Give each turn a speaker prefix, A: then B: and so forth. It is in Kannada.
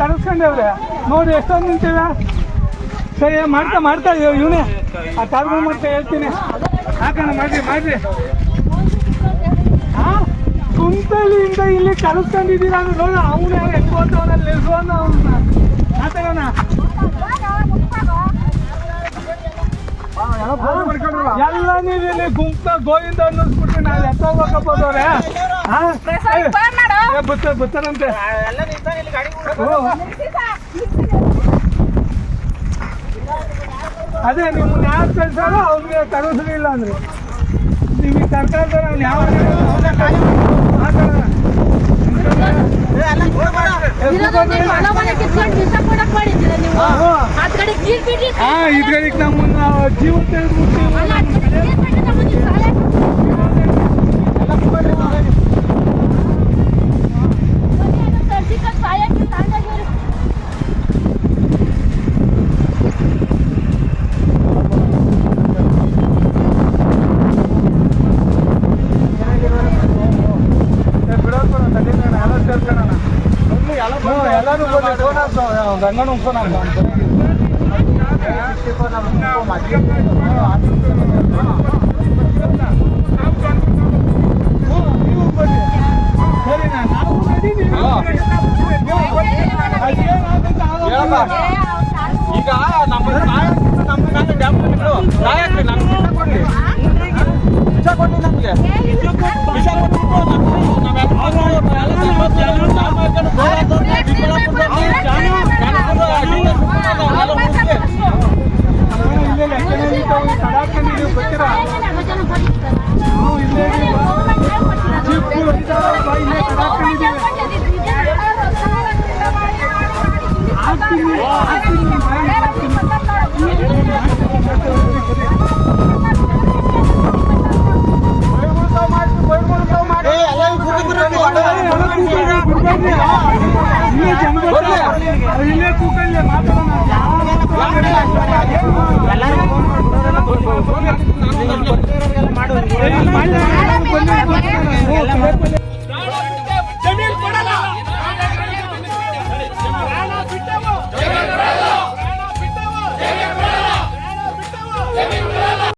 A: ಮಾಡಿ ಕರೆಸ್ಕೊಂಡೇವ್ರೆ ನೋಡಿ, ಎಷ್ಟೊಂದು ನಿಂತಿವೆ ಸರಿ, ಮಾಡ್ತಾ ಮಾಡ್ತಾ ಇವನೇ. ಆ ಕಾರ್ಗಳು ಮಾಡ್ತಾ ಹೇಳ್ತೀನಿ. ಹಾಕೋಣ ಮಾಡ್ರಿ ಮಾಡ್ರಿ. ಹಾ ಕುಂತಲಿಂದ ಇಲ್ಲಿ ಕರೆಸ್ಕೊಂಡಿದ್ದೀರ ಅಂದ್ರೆ ನೋಡ, ಅವನು ಹೆಂಗ್ ನಿಲ್ಸೋನ ಅವನ್ನ ಮಾತಾಡೋಣ ಎಲ್ಲ ನೀವು ಇಲ್ಲಿ ಗುಂಪ ಗೋವಿಂದ ಅನ್ನಿಸ್ಬಿಟ್ಟು ನಾವು ಎತ್ತ ಹೋಗಕ್ಕೋದವ್ರೆ ಹಾ ಏ, ಬರ್ತಾರೆ ಬರ್ತಾರಂತೆ ಅದೇ ನೀವು ಯಾರು ಕಳ್ಸಾರೋ ಅವ್ರಿಗೆ ಕಳಿಸ್ಲಿಲ್ಲ ಅಂದ್ರೆ. ನೀವು ಈ ಸರ್ಕಾರದವ್ರು ಯಾವ ಮಾತಾಡೋಣ ಹಾ. ಇದ್ಗಳಿಗೆ ನಮ್ಮನ್ನ ಎಲ್ಲರೂ ಬಂದು ಫೋನ್ ಗಂಗನ ಫೋನ್ ನಾವು ready, ನೀವು.
B: ಈಗ ನಮ್ಮ ನಮ್ಮ ಡ್ಯಾಮ್ ನಾಯಕರು ನಮ್ಗೆ ವಿಷ ಕೊಡ್ಲಿ
A: ಇಲ್ಲೇ